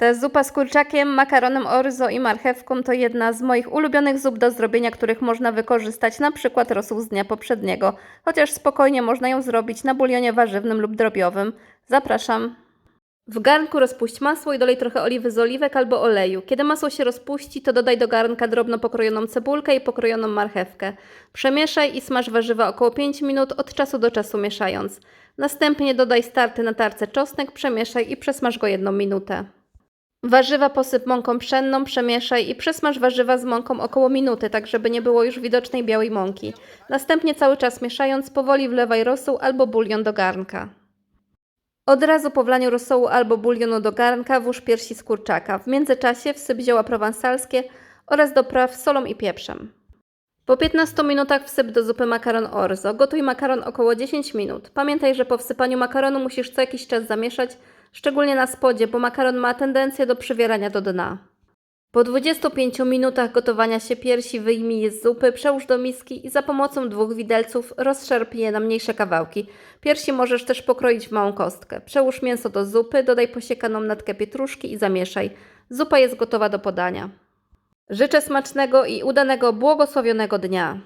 Ta zupa z kurczakiem, makaronem orzo i marchewką to jedna z moich ulubionych zup do zrobienia, których można wykorzystać na przykład rosół z dnia poprzedniego, chociaż spokojnie można ją zrobić na bulionie warzywnym lub drobiowym. Zapraszam. W garnku rozpuść masło i dolej trochę oliwy z oliwek albo oleju. Kiedy masło się rozpuści, to dodaj do garnka drobno pokrojoną cebulkę i pokrojoną marchewkę. Przemieszaj i smaż warzywa około 5 minut, od czasu do czasu mieszając. Następnie dodaj starty na tarce czosnek, przemieszaj i przesmaż go jedną minutę. Warzywa posyp mąką pszenną, przemieszaj i przesmaż warzywa z mąką około minuty, tak żeby nie było już widocznej białej mąki. Następnie cały czas mieszając, powoli wlewaj rosół albo bulion do garnka. Od razu po wlaniu rosołu albo bulionu do garnka włóż piersi z kurczaka. W międzyczasie wsyp zioła prowansalskie oraz dopraw solą i pieprzem. Po 15 minutach wsyp do zupy makaron orzo. Gotuj makaron około 10 minut. Pamiętaj, że po wsypaniu makaronu musisz co jakiś czas zamieszać, szczególnie na spodzie, bo makaron ma tendencję do przywierania do dna. Po 25 minutach gotowania się piersi wyjmij je z zupy, przełóż do miski i za pomocą dwóch widelców rozszerp je na mniejsze kawałki. Piersi możesz też pokroić w małą kostkę. Przełóż mięso do zupy, dodaj posiekaną natkę pietruszki i zamieszaj. Zupa jest gotowa do podania. Życzę smacznego i udanego, błogosławionego dnia.